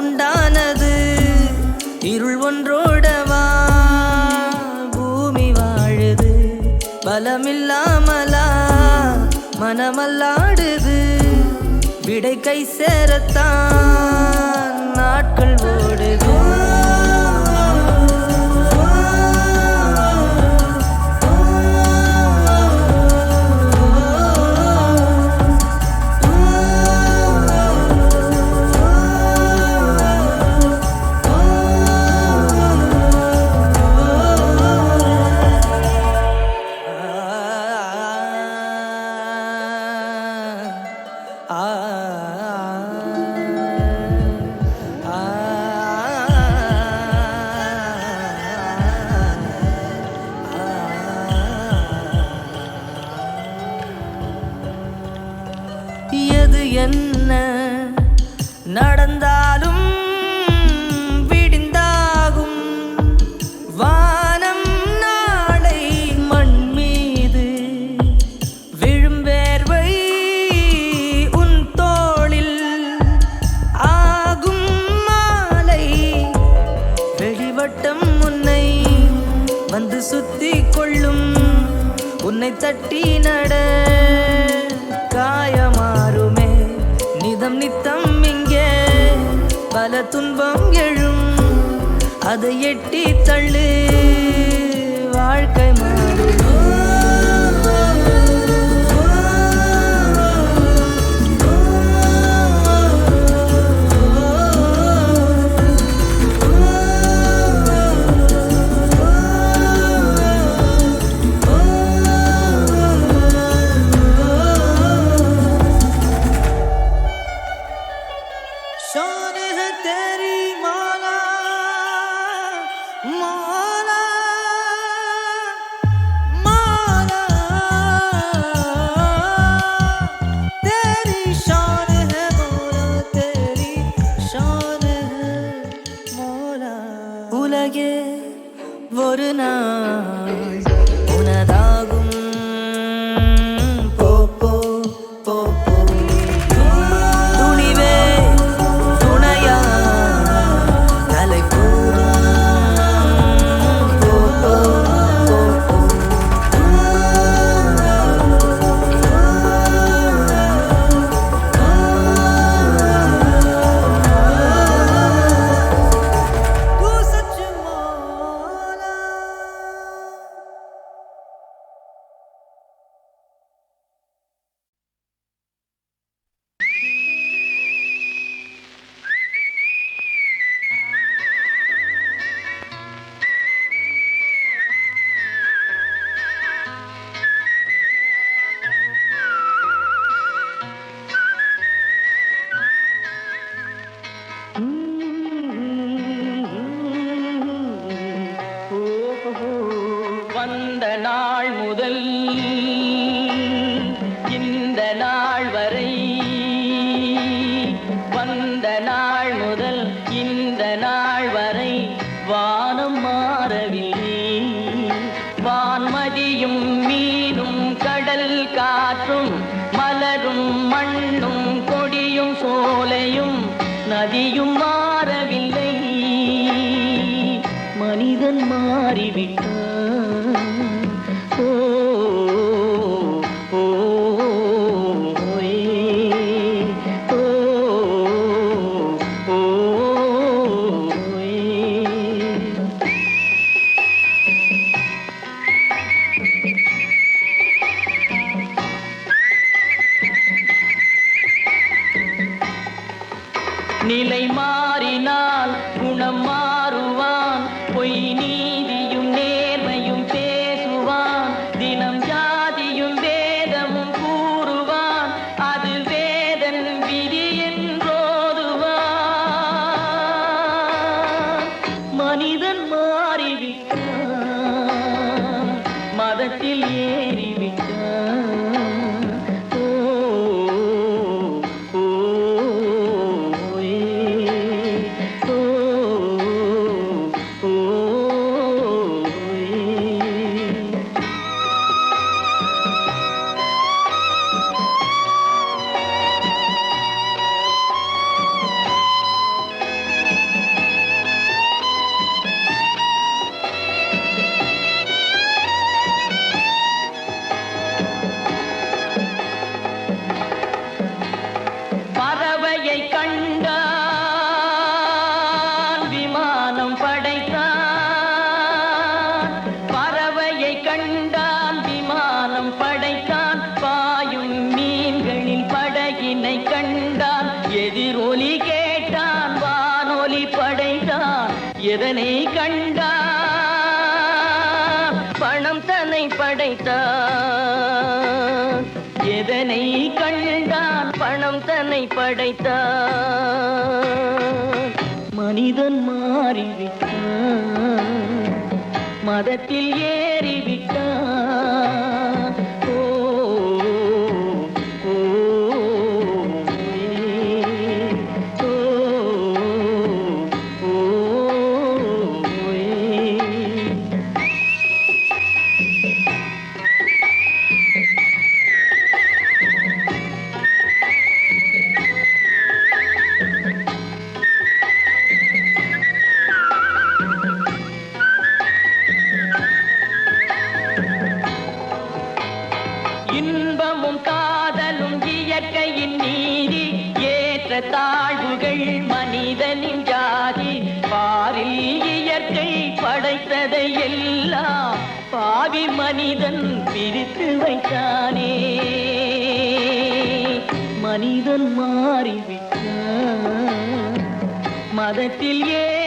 உண்டானது. இருள் ஒன்றோடவா? பூமி வாழுது. பலமில்லாமலா? மனமல்லாடுது. விடை கை சேரத்தான். நாட்கள் ஓடுது. தன்னை தட்டி நட. காயமாறுமே நிதம் நித்தம் இங்கே. பல துன்பம் எழும் அதை எட்டி தள்ளு. வாழ்க்கை மரத்தில் ஏறி பாவி மனிதன் பிரித்து வைத்தானே. மனிதன் மாறிவிட்டான். மதத்தில் ஏ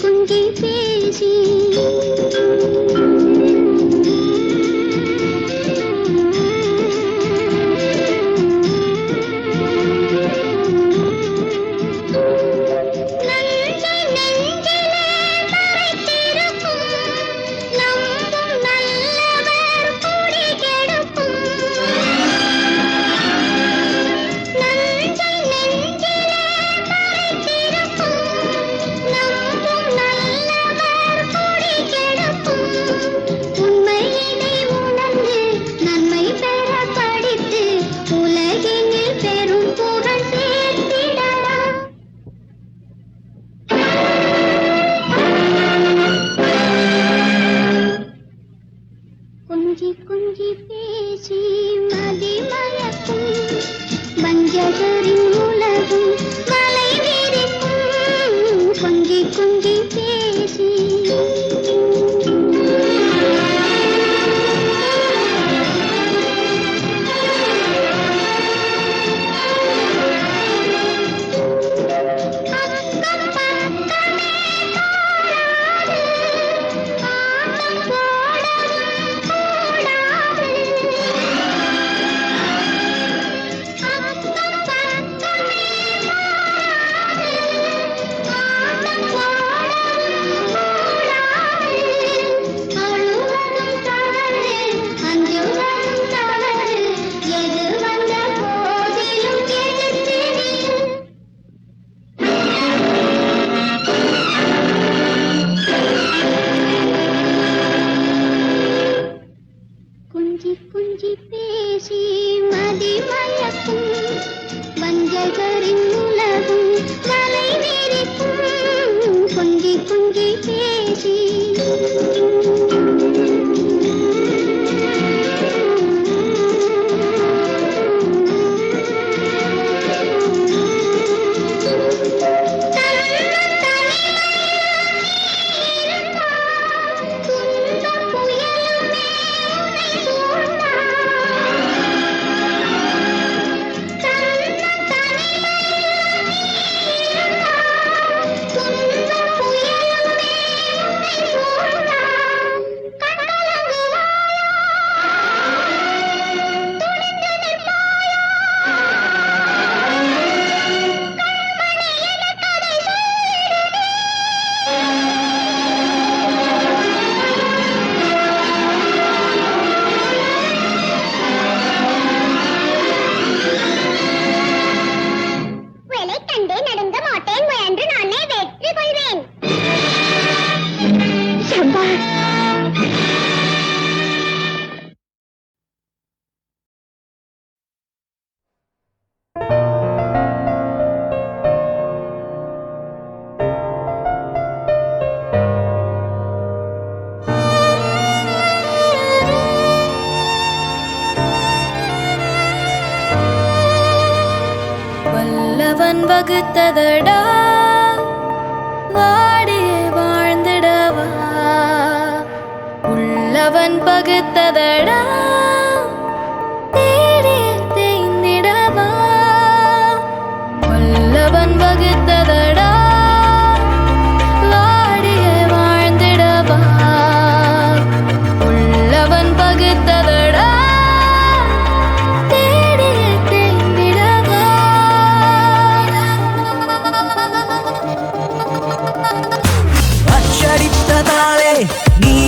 துங்கி பேசி அங்கே அவன் வகுத்ததடா. வாடியே வாழ்ந்திடவா. உள்ளவன் பகுத்ததடா. Hey,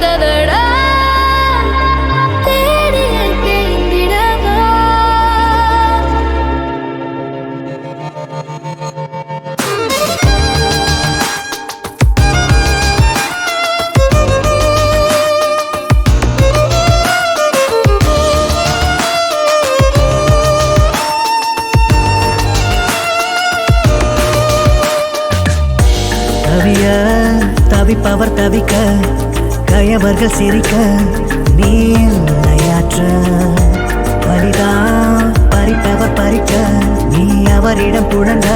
the அவர்கள் சிரிக்க நீ நயாற்ற பலிதான் பறிப்பவர் பறிக்க நீ அவரிடம் புழங்க.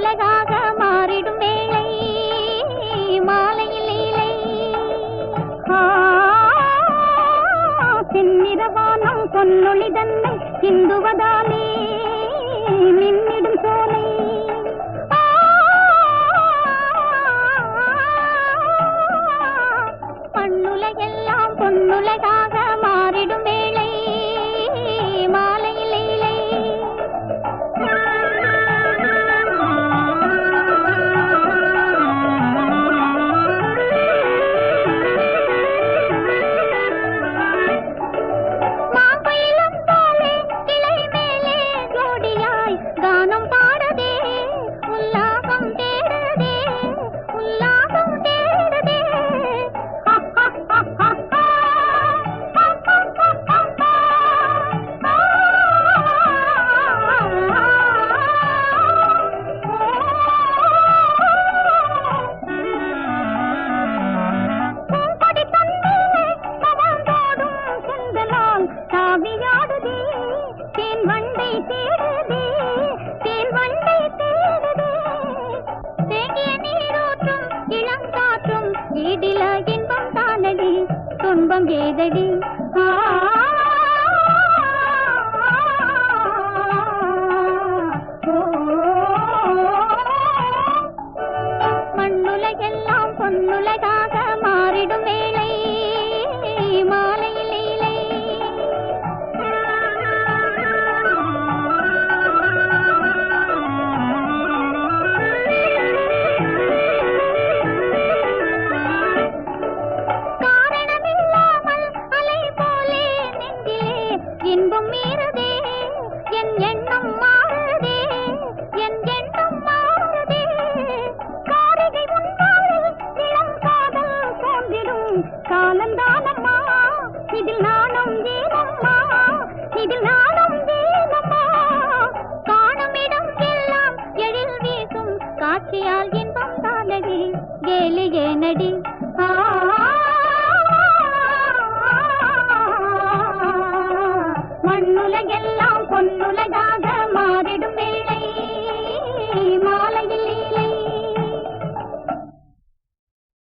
உலகாக மாறிடும் வேளை மாலையில் இல்லை செந்நிறவானம் பொன்னொழி தன்னை சிந்துவதாலே மின்னிடும் சோலை ಬಂಗೇದಡಿ ಆ திரும்பும் மீற